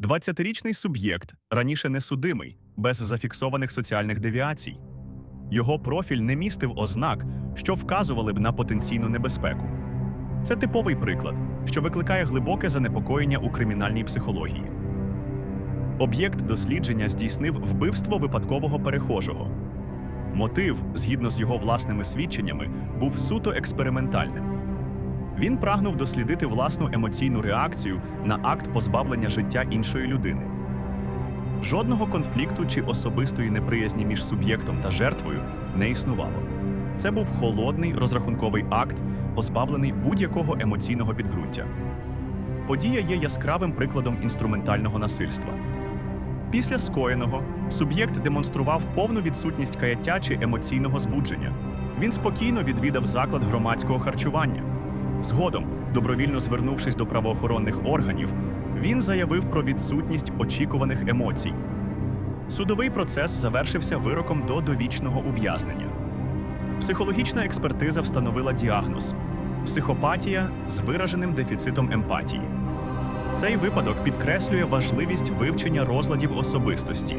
20-річний суб'єкт раніше несудимий, без зафіксованих соціальних девіацій. Його профіль не містив ознак, що вказували б на потенційну небезпеку. Це типовий приклад, що викликає глибоке занепокоєння у кримінальній психології. Об'єкт дослідження здійснив вбивство випадкового перехожого. Мотив, згідно з його власними свідченнями, був суто експериментальним. Він прагнув дослідити власну емоційну реакцію на акт позбавлення життя іншої людини. Жодного конфлікту чи особистої неприязні між суб'єктом та жертвою не існувало. Це був холодний розрахунковий акт, позбавлений будь-якого емоційного підґрунтя. Подія є яскравим прикладом інструментального насильства. Після скоєного суб'єкт демонстрував повну відсутність каяття чи емоційного збудження. Він спокійно відвідав заклад громадського харчування. Згодом, добровільно звернувшись до правоохоронних органів, він заявив про відсутність очікуваних емоцій. Судовий процес завершився вироком до довічного ув'язнення. Психологічна експертиза встановила діагноз психопатія з вираженим дефіцитом емпатії. Цей випадок підкреслює важливість вивчення розладів особистості.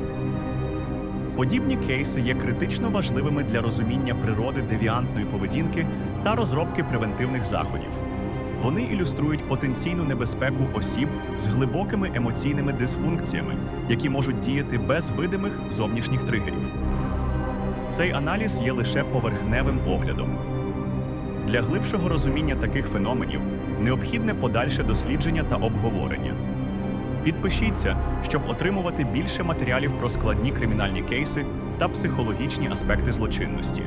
Подібні кейси є критично важливими для розуміння природи девіантної поведінки та розробки превентивних заходів. Вони ілюструють потенційну небезпеку осіб з глибокими емоційними дисфункціями, які можуть діяти без видимих зовнішніх тригерів. Цей аналіз є лише поверхневим оглядом. Для глибшого розуміння таких феноменів необхідне подальше дослідження та обговорення. Підпишіться, щоб отримувати більше матеріалів про складні кримінальні кейси та психологічні аспекти злочинності.